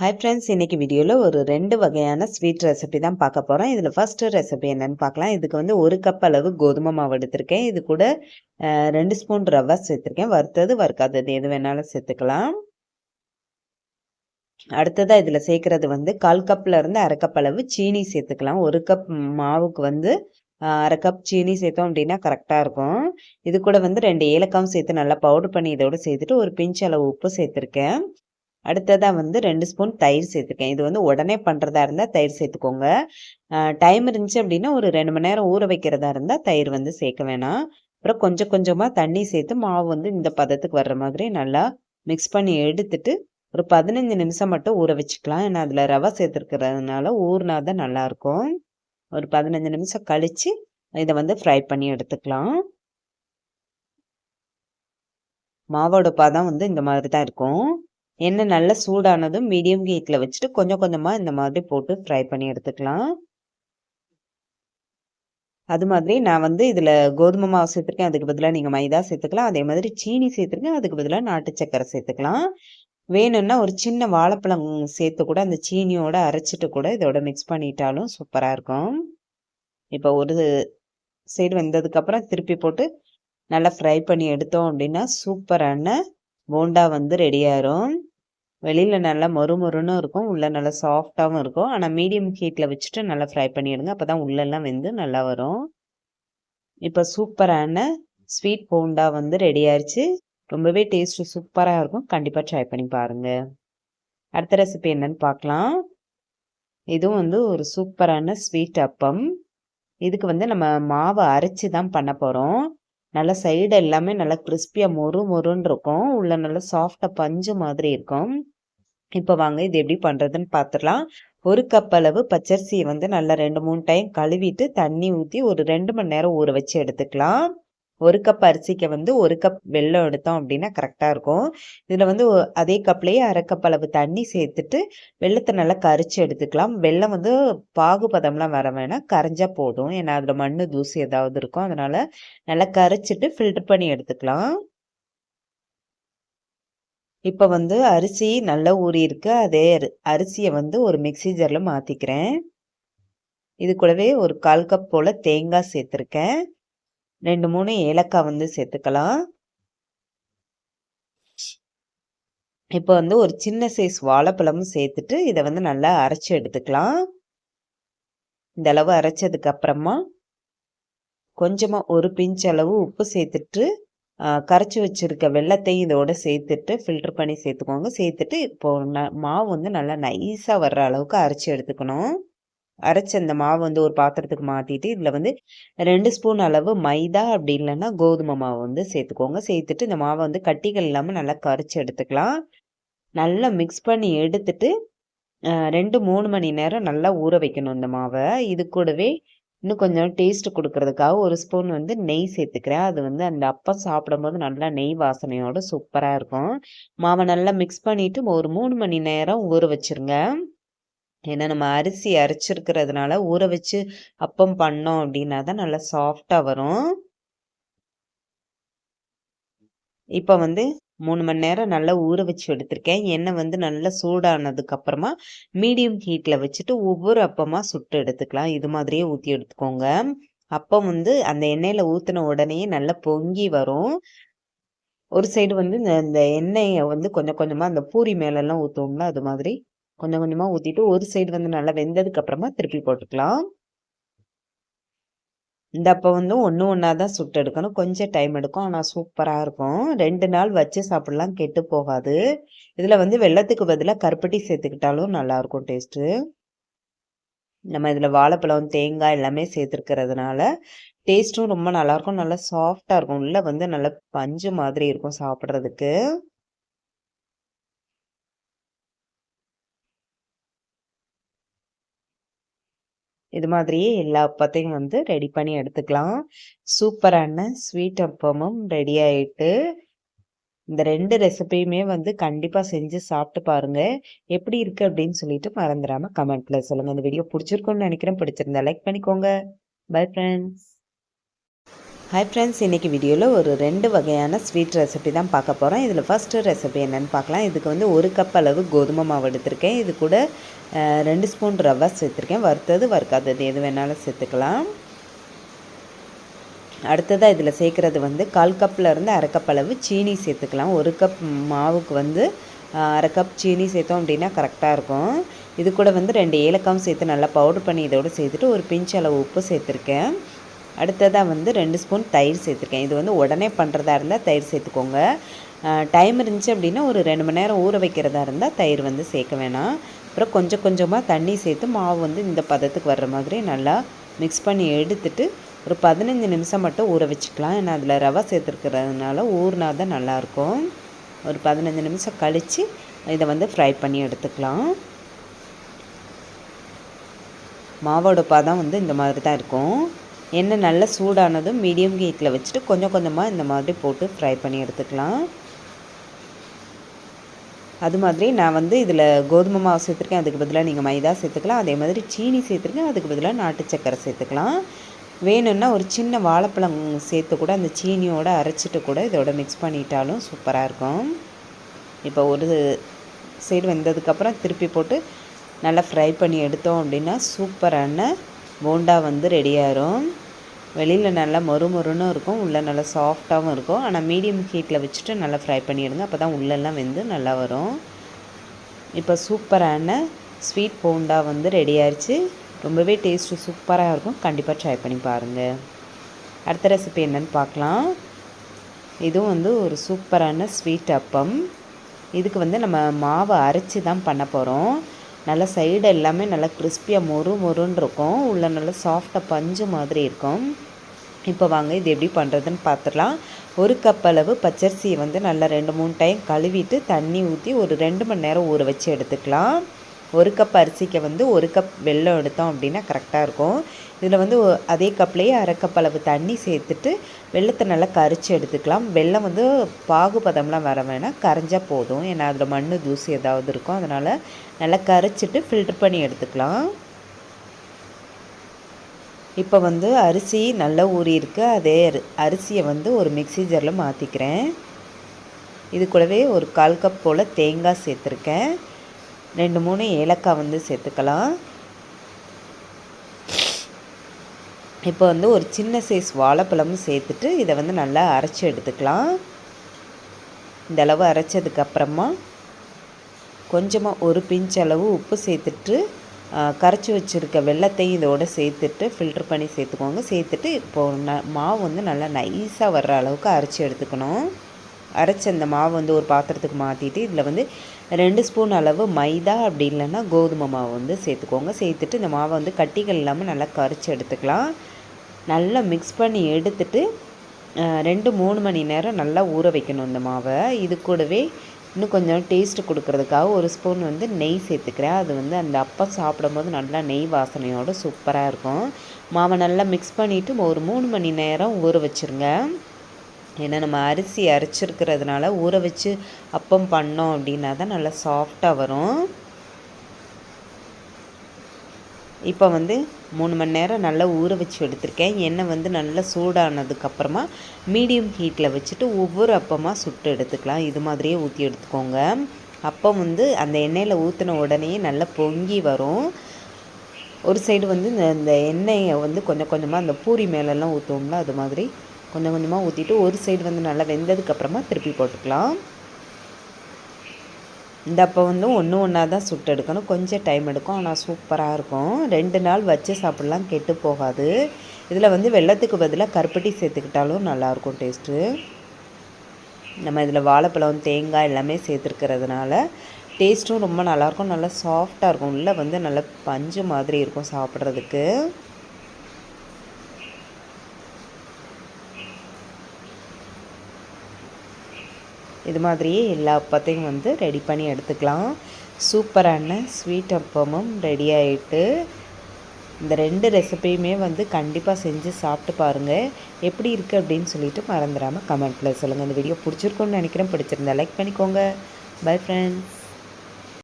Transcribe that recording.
Hi friends இன்னைக்கு வீடியோவில் ஒரு ரெண்டு வகையான ஸ்வீட் ரெசிபி தான் பார்க்க போகிறோம் இதில் ஃபஸ்ட்டு ரெசிபி என்னென்னு பார்க்கலாம். இதுக்கு வந்து ஒரு கப் அளவு கோதுமை மாவு எடுத்திருக்கேன். இது கூட ரெண்டு ஸ்பூன் ரவை சேர்த்துருக்கேன். வறுத்தது வறுக்காதது எது வேணாலும் சேர்த்துக்கலாம். அடுத்ததாக இதில் சேர்க்குறது வந்து கால் கப்லேருந்து அரை கப் அளவு சீனி சேர்த்துக்கலாம். ஒரு கப் மாவுக்கு வந்து அரை கப் சீனி சேர்த்தோம் அப்படின்னா கரெக்டாக இருக்கும். இது கூட வந்து ரெண்டு ஏலக்காவும் சேர்த்து நல்லா பவுடர் பண்ணி இதோட சேர்த்துட்டு ஒரு பிஞ்ச் அளவு உப்பு சேர்த்துருக்கேன். அடுத்ததாக வந்து ரெண்டு ஸ்பூன் தயிர் சேர்த்துருக்கேன். இது வந்து உடனே பண்ணுறதா இருந்தால் தயிர் சேர்த்துக்கோங்க. டைம் இருந்துச்சு அப்படின்னா ஒரு ரெண்டு மணி நேரம் ஊற வைக்கிறதா இருந்தால் தயிர் வந்து சேர்க்க வேணாம். அப்புறம் கொஞ்சம் கொஞ்சமாக தண்ணி சேர்த்து மாவு வந்து இந்த பதத்துக்கு வர்ற மாதிரி நல்லா மிக்ஸ் பண்ணி எடுத்துட்டு ஒரு பதினஞ்சு நிமிஷம் மட்டும் ஊற வச்சுக்கலாம். ஏன்னா அதில் ரவை சேர்த்துருக்கிறதுனால ஊறினா தான் நல்லாயிருக்கும். ஒரு பதினஞ்சு நிமிஷம் கழித்து இதை வந்து ஃப்ரை பண்ணி எடுத்துக்கலாம். மாவோட பதம் வந்து இந்த மாதிரி தான் இருக்கும். எண்ணெய் நல்லா சூடானதும் மீடியம் ஹீட்டில் வச்சுட்டு கொஞ்சம் கொஞ்சமாக இந்த மாதிரி போட்டு ஃப்ரை பண்ணி எடுத்துக்கலாம். அது மாதிரி நான் வந்து இதில் கோதுமை மாவு சேர்த்துருக்கேன். அதுக்கு பதிலாக நீங்கள் மைதா சேர்த்துக்கலாம். அதே மாதிரி சீனி சேர்த்துருக்கேன். அதுக்கு பதிலாக நாட்டு சக்கரை சேர்த்துக்கலாம். வேணும்னா ஒரு சின்ன வாழைப்பழம் சேர்த்து கூட அந்த சீனியோட அரைச்சிட்டு கூட இதோட மிக்ஸ் பண்ணிட்டாலும் சூப்பராக இருக்கும். இப்போ ஒரு சைடு வெந்ததுக்கப்புறம் திருப்பி போட்டு நல்லா ஃப்ரை பண்ணி எடுத்தோம் அப்படின்னா சூப்பரான போண்டா வந்து ரெடி ஆயிரும். வெளியில் நல்லா மொறு மொறுன்னு இருக்கும். உள்ளே நல்லா சாஃப்டாகவும் இருக்கும். ஆனால் மீடியம் ஹீட்டில் வச்சுட்டு நல்லா ஃப்ரை பண்ணிடுங்க. அப்போ தான் உள்ளெல்லாம் வெந்து நல்லா வரும். இப்போ சூப்பரான ஸ்வீட் போண்டா வந்து ரெடி ஆயிடுச்சு ரொம்பவே டேஸ்ட்டு சூப்பராக இருக்கும். கண்டிப்பாக ட்ரை பண்ணி பாருங்கள் அடுத்த ரெசிபி என்னன்னு பார்க்கலாம். இதுவும் வந்து ஒரு சூப்பரான ஸ்வீட் அப்பம். இதுக்கு வந்து நம்ம மாவை அரைச்சி தான் பண்ண போகிறோம் நல்லா சைடு எல்லாமே நல்லா கிறிஸ்பியாக மொறு மொறுன்னு இருக்கும். உள்ள நல்லா சாஃப்டாக பஞ்சு மாதிரி இருக்கும். இப்போ வாங்க இது எப்படி பண்ணுறதுன்னு பார்த்துடலாம் ஒரு கப் அளவு பச்சரிசியை வந்து நல்லா ரெண்டு மூணு டைம் கழுவிட்டு தண்ணி ஊற்றி ஒரு ரெண்டு மணி நேரம் ஊற வச்சு எடுத்துக்கலாம். ஒரு கப் அரிசிக்கு வந்து ஒரு கப் வெல்லம் எடுத்தோம் அப்படின்னா கரெக்டாக இருக்கும். இதில் வந்து அதே கப்லேயே அரை கப் அளவு தண்ணி சேர்த்துட்டு வெள்ளத்தை நல்லா கரைச்சி எடுத்துக்கலாம். வெள்ளம் வந்து பாகுபதம்லாம் வர வேணாம் கரைஞ்சா போதும். ஏன்னா அதில் மண் தூசி ஏதாவது இருக்கும். அதனால் நல்லா கரைச்சிட்டு ஃபில்டர் பண்ணி எடுத்துக்கலாம். இப்போ வந்து அரிசி நல்லா ஊறி இருக்கு. அதே அரி- அரிசியை வந்து ஒரு மிக்சி ஜாரில் மாற்றிக்கிறேன் இது கூடவே ஒரு கால் கப் போல் தேங்காய் சேர்த்துருக்கேன். ரெண்டு மூணு ஏலக்காய் வந்து சேர்த்துக்கலாம். இப்போ வந்து ஒரு சின்ன சைஸ் வாழைப்பழமும் சேர்த்துட்டு இதை வந்து நல்லா அரைச்சி எடுத்துக்கலாம். இந்த அளவு அரைச்சதுக்கு அப்புறமா கொஞ்சமாக ஒரு பிஞ்ச் அளவு உப்பு சேர்த்துட்டு கரைச்சி வச்சிருக்க வெள்ளத்தையும் இதோட சேர்த்துட்டு ஃபில்டர் பண்ணி சேர்த்துக்கோங்க. சேர்த்துட்டு இப்போ ந- மாவு வந்து நல்லா நைஸாக வர்ற அளவுக்கு அரைச்சி எடுத்துக்கணும். அரைச்ச அந்த மாவு வந்து ஒரு பாத்திரத்துக்கு மாற்றிட்டு இதில் வந்து ரெண்டு ஸ்பூன் அளவு மைதா அப்படி இல்லைன்னா கோதுமை மாவு வந்து சேர்த்துக்கோங்க. சேர்த்துட்டு இந்த மாவை வந்து கட்டிகள் இல்லாமல் நல்லா கரைச்சி எடுத்துக்கலாம். நல்லா மிக்ஸ் பண்ணி எடுத்துட்டு ரெண்டு மூணு மணி நேரம் நல்லா ஊற வைக்கணும் இந்த மாவை. இது கூடவே இன்னும் கொஞ்சம் டேஸ்ட் கொடுக்கறதுக்காக ஒரு ஸ்பூன் வந்து நெய் சேர்த்துக்கிறேன். அது வந்து அந்த அப்பம் சாப்பிடும்போது நல்லா நெய் வாசனையோட சூப்பராக இருக்கும். மாவை நல்லா மிக்ஸ் பண்ணிவிட்டு ஒரு மூணு மணி நேரம் ஊற வச்சிருங்க. ஏன்னா நம்ம அரிசி அரைச்சிருக்கிறதுனால ஊற வச்சு அப்பம் பண்ணோம் அப்படின்னா தான் நல்லா சாஃப்டாக வரும். இப்போ வந்து மூணு மணி நேரம் நல்லா ஊற வச்சு எடுத்திருக்கேன். எண்ணெய் வந்து நல்லா சூடானதுக்கு அப்புறமா மீடியம் ஹீட்டில் வச்சுட்டு ஒவ்வொரு அப்பமாக சுட்டு எடுத்துக்கலாம். இது மாதிரியே ஊற்றி எடுத்துக்கோங்க. அப்பம் வந்து அந்த எண்ணெயில் ஊற்றின உடனே நல்லா பொங்கி வரும். ஒரு சைடு வந்து இந்த இந்த எண்ணெயை வந்து கொஞ்சம் கொஞ்சமாக அந்த பூரி மேலெல்லாம் ஊற்றுவோம்ல அது மாதிரி. கொஞ்சம் கொஞ்சமாக ஊற்றிட்டு ஒரு சைடு வந்து நல்லா வெந்ததுக்கு அப்புறமா திருப்பி போட்டுக்கலாம். இந்த அப்போ வந்து ஒன்று ஒன்றா தான் சுட்டு எடுக்கணும். கொஞ்சம் டைம் எடுக்கும். ஆனால் சூப்பராக இருக்கும். ரெண்டு நாள் வச்சு சாப்பிடலாம். கெட்டு போகாது. இதில் வந்து வெள்ளத்துக்கு பதிலாக கருப்பட்டி சேர்த்துக்கிட்டாலும் நல்லாயிருக்கும் டேஸ்ட்டு நம்ம இதில் வாழைப்பழம் தேங்காய் எல்லாமே சேர்த்துருக்கிறதுனால டேஸ்ட்டும் ரொம்ப நல்லாயிருக்கும். நல்லா சாஃப்டாக இருக்கும். உள்ளே வந்து நல்லா பஞ்சு மாதிரி இருக்கும் சாப்பிட்றதுக்கு. இது மாதிரியே எல்லா அப்பத்தையும் வந்து ரெடி பண்ணி எடுத்துக்கலாம். சூப்பரான ஸ்வீட் அப்பமும் ரெடி ஆயிட்டு இந்த ரெண்டு ரெசிபியுமே வந்து கண்டிப்பாக செஞ்சு சாப்பிட்டு பாருங்கள் எப்படி இருக்குது அப்படின்னு சொல்லிட்டு மறந்துடாமல் கமெண்ட்டில் சொல்லுங்கள் இந்த வீடியோ பிடிச்சிருக்கோன்னு நினைக்கிறேன். பிடிச்சிருந்தா லைக் பண்ணிக்கோங்க. பை ஃப்ரெண்ட்ஸ் ஹாய் ஃப்ரெண்ட்ஸ் இன்றைக்கி வீடியோவில் ஒரு ரெண்டு வகையான ஸ்வீட் ரெசிபி தான் பார்க்க போகிறோம் இதில் ஃபஸ்ட்டு ரெசிபி என்னென்னு பார்க்கலாம். இதுக்கு வந்து ஒரு கப் அளவு கோதுமை மாவு எடுத்திருக்கேன். இது கூட ரெண்டு ஸ்பூன் ரவை சேர்த்துருக்கேன். வறுத்தது வறுக்காதது எது வேணாலும் சேர்த்துக்கலாம். அடுத்ததாக இதில் சேர்க்குறது வந்து கால் கப்லேருந்து அரை கப் அளவு சீனி சேர்த்துக்கலாம். ஒரு கப் மாவுக்கு வந்து அரை கப் சீனி சேர்த்தோம் அப்படின்னா கரெக்டாக இருக்கும். இது கூட வந்து ரெண்டு ஏலக்காவும் சேர்த்து நல்லா பவுடர் பண்ணி இதோடு சேர்த்துட்டு ஒரு பிஞ்ச் அளவு உப்பு சேர்த்துருக்கேன். அடுத்ததாக வந்து ரெண்டு ஸ்பூன் தயிர் சேர்த்துருக்கேன். இது வந்து உடனே பண்ணுறதா இருந்தால் தயிர் சேர்த்துக்கோங்க. டைம் இருந்துச்சு அப்படின்னா ஒரு ரெண்டு மணி நேரம் ஊற வைக்கிறதா இருந்தால் தயிர் வந்து சேர்க்க வேணாம். அப்புறம் கொஞ்சம் கொஞ்சமாக தண்ணி சேர்த்து மாவு வந்து இந்த பதத்துக்கு வர்ற மாதிரி நல்லா மிக்ஸ் பண்ணி எடுத்துட்டு ஒரு பதினஞ்சு நிமிஷம் மட்டும் ஊற வச்சுக்கலாம். ஏன்னா அதில் ரவை சேர்த்துருக்கிறதுனால ஊறினா தான் நல்லாயிருக்கும். ஒரு பதினஞ்சு நிமிஷம் கழித்து இதை வந்து ஃப்ரை பண்ணி எடுத்துக்கலாம். மாவோட பதம் வந்து இந்த மாதிரி தான் இருக்கும். எண்ணெய் நல்லா சூடானதும் மீடியம் ஹீட்டில் வச்சுட்டு கொஞ்சம் கொஞ்சமாக இந்த மாதிரி போட்டு ஃப்ரை பண்ணி எடுத்துக்கலாம். அது மாதிரி நான் வந்து இதில் கோதுமை மாவு சேர்த்துருக்கேன். அதுக்கு பதிலாக நீங்கள் மைதா சேர்த்துக்கலாம். அதே மாதிரி சீனி சேர்த்துருக்கேன். அதுக்கு பதிலாக நாட்டு சக்கரை சேர்த்துக்கலாம். வேணும்னா ஒரு சின்ன வாழைப்பழம் சேர்த்து கூட அந்த சீனியோடு அரைச்சிட்டு கூட இதோட மிக்ஸ் பண்ணிட்டாலும் சூப்பராக இருக்கும். இப்போ ஒரு சைடு வெந்ததுக்கப்புறம் திருப்பி போட்டு நல்லா ஃப்ரை பண்ணி எடுத்தோம் அப்படின்னா சூப்பரான போண்டா வந்து ரெடியாயிரும் வெளியில் நல்லா மொறு மொறுன்னு இருக்கும். உள்ளே நல்லா சாஃப்டாகவும் இருக்கும். ஆனால் மீடியம் ஹீட்டில் வச்சுட்டு நல்லா ஃப்ரை பண்ணிடுங்க. அப்போ தான் உள்ளெல்லாம் வெந்து நல்லா வரும். இப்போ சூப்பரான ஸ்வீட் போண்டா வந்து ரெடி ஆயிடுச்சு ரொம்பவே டேஸ்ட்டு சூப்பராக இருக்கும். கண்டிப்பாக ட்ரை பண்ணி பாருங்கள் அடுத்த ரெசிபி என்னென்னு பார்க்கலாம். இதுவும் வந்து ஒரு சூப்பரான ஸ்வீட் அப்பம். இதுக்கு வந்து நம்ம மாவை அரைச்சி தான் பண்ண போகிறோம் நல்லா சைடு எல்லாமே நல்லா கிறிஸ்பியாக மொறு மொறுன்னு இருக்கும். உள்ளே நல்லா சாஃப்டாக பஞ்சு மாதிரி இருக்கும். இப்போ வாங்க இது எப்படி பண்ணுறதுன்னு பார்த்துடலாம் ஒரு கப் அளவு பச்சரிசியை வந்து நல்லா ரெண்டு மூணு டைம் கழுவிட்டு தண்ணி ஊற்றி ஒரு ரெண்டு மணி நேரம் ஊற வச்சு எடுத்துக்கலாம். ஒரு கப் அரிசிக்கு வந்து ஒரு கப் வெல்லம் எடுத்தோம் அப்படின்னா கரெக்டாக இருக்கும். இதில் வந்து அதே கப்லேயே அரை கப் அளவு தண்ணி சேர்த்துட்டு வெள்ளத்தை நல்லா கரைச்சி எடுத்துக்கலாம். வெள்ளம் வந்து பாகுபதம்லாம் வர வேணாம். கரைஞ்சால் போதும். ஏன்னா அதில் மண் தூசி ஏதாவது இருக்கும். அதனால் நல்லா கரைச்சிட்டு ஃபில்ட்ரு பண்ணி எடுத்துக்கலாம். இப்போ வந்து அரிசி நல்லா ஊறியிருக்கு அதே அரிசியை வந்து ஒரு மிக்சி ஜாரில் மாற்றிக்கிறேன் இது கூடவே ஒரு கால் கப் போல் தேங்காய் சேர்த்துருக்கேன். ரெண்டு மூணு ஏலக்காய் வந்து சேர்த்துக்கலாம். இப்போ வந்து ஒரு சின்ன சைஸ் வாழைப்பழமும் சேர்த்துட்டு இதை வந்து நல்லா அரைச்சி எடுத்துக்கலாம். இந்த அளவு அரைச்சதுக்கப்புறமா கொஞ்சமாக ஒரு பிஞ்ச் அளவு உப்பு சேர்த்துட்டு கரைச்சி வச்சுருக்க வெள்ளத்தையும் இதோடு சேர்த்துட்டு ஃபில்டர் பண்ணி சேர்த்துக்கோங்க. சேர்த்துட்டு இப்போது ந மாவு வந்து நல்லா நைஸாக வர்ற அளவுக்கு அரைச்சி எடுத்துக்கணும். அரைச்சி அந்த மாவு வந்து ஒரு பாத்திரத்துக்கு மாற்றிட்டு இதில் வந்து ரெண்டு ஸ்பூன் அளவு மைதா அப்படி இல்லைன்னா கோதுமை மாவு வந்து சேர்த்துக்கோங்க. சேர்த்துட்டு இந்த மாவை வந்து கட்டிகள் இல்லாமல் நல்லா கரைச்சி எடுத்துக்கலாம். நல்லா மிக்ஸ் பண்ணி எடுத்துட்டு ரெண்டு மூணு மணி நேரம் நல்லா ஊற வைக்கணும் இந்த மாவை. இது கூடவே இன்னும் கொஞ்சம் டேஸ்ட்டு கொடுக்குறதுக்காக ஒரு ஸ்பூன் வந்து நெய் சேர்த்துக்கிறேன். அது வந்து அந்த அப்பம் சாப்பிடும்போது நல்லா நெய் வாசனையோடு சூப்பராக இருக்கும். மாவை நல்லா மிக்ஸ் பண்ணிவிட்டு ஒரு மூணு மணி நேரம் ஊற வச்சுருங்க. ஏன்னா நம்ம அரிசி அரைச்சிருக்கிறதுனால ஊற வச்சு அப்பம் பண்ணோம் அப்படின்னா தான் நல்லா சாஃப்டாக வரும். இப்போ வந்து மூணு மணி நேரம் நல்லா ஊற வச்சு எடுத்திருக்கேன். எண்ணெய் வந்து நல்லா சூடானதுக்கப்புறமா மீடியம் ஹீட்டில் வச்சுட்டு ஒவ்வொரு அப்பமாக சுட்டு எடுத்துக்கலாம். இது மாதிரியே ஊற்றி எடுத்துக்கோங்க. அப்பம் வந்து அந்த எண்ணெயில் ஊற்றின உடனே நல்லா பொங்கி வரும். ஒரு சைடு வந்து இந்த இந்த எண்ணெயை வந்து கொஞ்சம் கொஞ்சமாக அந்த பூரி மேலெல்லாம் ஊற்றுவோம்ல அது மாதிரி கொஞ்சம் கொஞ்சமாக ஊற்றிட்டு ஒரு சைடு வந்து நல்லா வெந்ததுக்கப்புறமா திருப்பி போட்டுக்கலாம். இந்த அப்போ வந்து ஒன்று ஒன்றா தான் சுட்டு எடுக்கணும். கொஞ்சம் டைம் எடுக்கும். ஆனால் சூப்பராக இருக்கும். ரெண்டு நாள் வச்சு சாப்பிட்லாம். கெட்டு போகாது. இதில் வந்து வெள்ளத்துக்கு பதிலாக கருப்பட்டி சேர்த்துக்கிட்டாலும் நல்லாயிருக்கும் டேஸ்ட்டு நம்ம இதில் வாழைப்பழம் தேங்காய் எல்லாமே சேர்த்துருக்கிறதுனால டேஸ்ட்டும் ரொம்ப நல்லாயிருக்கும். நல்லா சாஃப்டாக இருக்கும். உள்ளே வந்து நல்லா பஞ்சு மாதிரி இருக்கும் சாப்பிட்றதுக்கு. இது மாதிரியே எல்லா அப்பத்தையும் வந்து ரெடி பண்ணி எடுத்துக்கலாம். சூப்பரான ஸ்வீட் அப்பமும் ரெடி ஆகிட்டு இந்த ரெண்டு ரெசிபியுமே வந்து கண்டிப்பாக செஞ்சு சாப்பிட்டு பாருங்கள் எப்படி இருக்குது அப்படின்னு சொல்லிட்டு மறந்துடாமல் கமெண்ட்டில் சொல்லுங்கள் இந்த வீடியோ பிடிச்சிருக்கோன்னு நினைக்கிறேன். பிடிச்சிருந்தா லைக் பண்ணிக்கோங்க. Bye friends